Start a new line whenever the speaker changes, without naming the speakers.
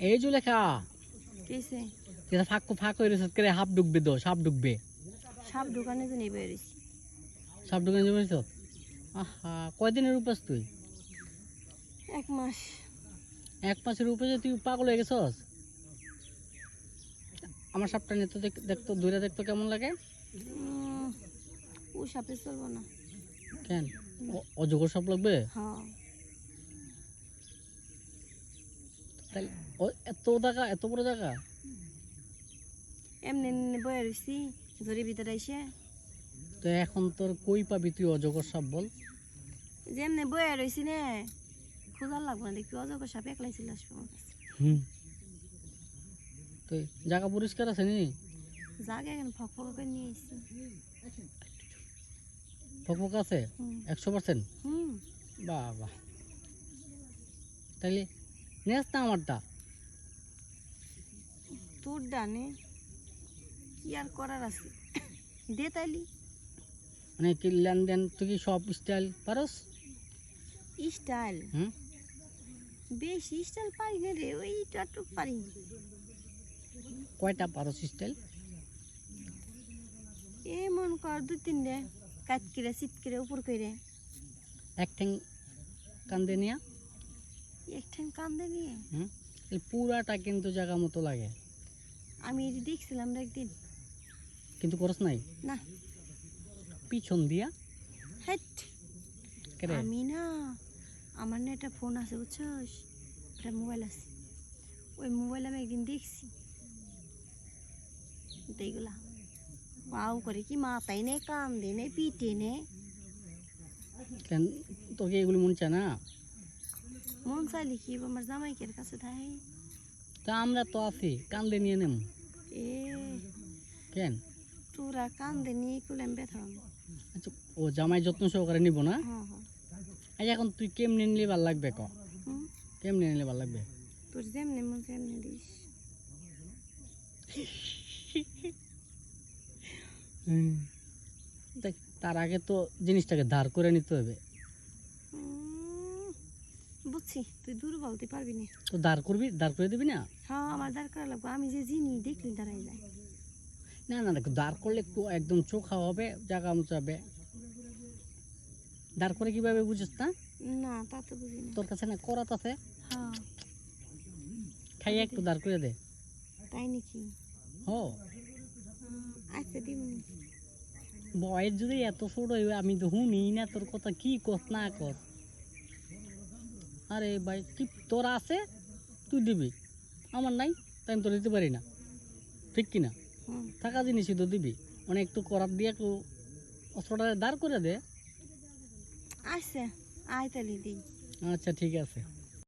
এই জুলেখা
কেসে
যেটা ফাঁক ফাঁক হয়ে রয়েছে করে হাফ ডুববে তো সাপ ডুববে
সব দোকানে তো
সাপ ডুবে যাবে তো আহা কয়দিনের উপাস তুই?
এক মাস।
এক মাসের উপাসে তুই পাগল হয়ে গেছস? আমার সাপটা নিয়ে তো দেখ- দেখতো দূরে দেখতো কেমন লাগে?
ও সাপে চলবো না।
কেন? অজগর সাপ লাগবে?
হ্যাঁ
তাই এত জায়গা এত বড় জায়গা?
এমনি বয়ে রয়েছি জরি ভিতরে এসে
তো এখন তোর কই পাবি তুই অজগর সাপ বল?
যে এমনি বয়ে রয়েছি নে খোঁজার লাগবো না দেখি অজগর সাপ একলাই কাছে।
হুম। তো জায়গা পরিষ্কার আছে নি?
জাগে এখন ফক ফক করে নিয়ে এসেছি
ফকফক আছে?
হুম।
একশো পার্সেন্ট?
হুম।
বাহ বাহ। তাইলে নেস না আমারটা।
তোর ডানে কি আর করার আছে? দে তাইলি।
মানে কি লেনদেন তুই কি সব স্টাইল পারস?
স্টাইল?
হুম?
বেশি স্টাইল পারি না রে ওইটা একটু পারি।
কয়টা পারস স্টাইল
এ মন কর দু তিনটে। কাট করে চিত করে উপর করে।
এক ঠ্যাং কান্দে নিয়া।
এক ঠ্যাং কান্দে নিয়ে।
হুম? পুরাটা কিন্তু জায়গা মতো লাগে।
আমি এটি দেখছিলাম একদিন
কিন্তু করস নাই?
না।
পিছন দিয়া?
হেট। আমি না আমার না একটা ফোন আছে বুঝছস? একটা মোবাইল আছে। ওই মোবাইল আমি একদিন দেখছি। এইগুলা পাও করে কি মাথায় নে কান্দে নে পিটে নে।
কেন? তোকে এগুলি মন চায় না?
মন চাইলে কি আমার জামাইকের কাছে থাকে
তা আমরা তো আছি কান্দে নিয়ে নেম।
এ
কেন?
তোরা কান্দে নিয়ে কুলাম ব্যথা
আচ্ছা ও জামাই যত্ন সহকারে নিব না?
হ্যাঁ হ্যাঁ।
আচ্ছা এখন তুই কেমনে নিলে ভালো লাগবে ক? কেমনে নিলে ভালো লাগবে?
তোর যেমনি মন তেমনি দিস।
তার আগে তো জিনিসটাকে ধার করে নিতে হবে।
বুঝছি তুই দূর বলতে পারবি না।
তো ধার করবি ধার করে দিবি না?
হ্যাঁ আমার দরকার লাগবে। আমি যে জিনি দেখলি দাঁড়াই যায়।
না না দাঁড় করলে একটু একদম চোখা হবে জায়গা মুচাবে দাঁড় করে কীভাবে বুঝিস না?
না তা তো বুঝি না।
তোর কাছে না করাত আছে?
হ্যাঁ।
খাইয়ে একটু দাঁড় করে দে।
তাই নাকি?
ও
আচ্ছা
বয়স যদি এত ছোট হইবে আমি তো শুনি না তোর কথা কি কস না কস আরে ভাই কি তোর আছে? তুই দিবি। আমার নাই তাই আমি তো দিতে পারি না। ঠিক কি না থাকা জিনিসই তো দিবি। মানে একটু করার দিয়ে একটু অস্ত্রটা দাঁড় করে দে।
আচ্ছা আয় তাহলে দিই।
আচ্ছা ঠিক আছে।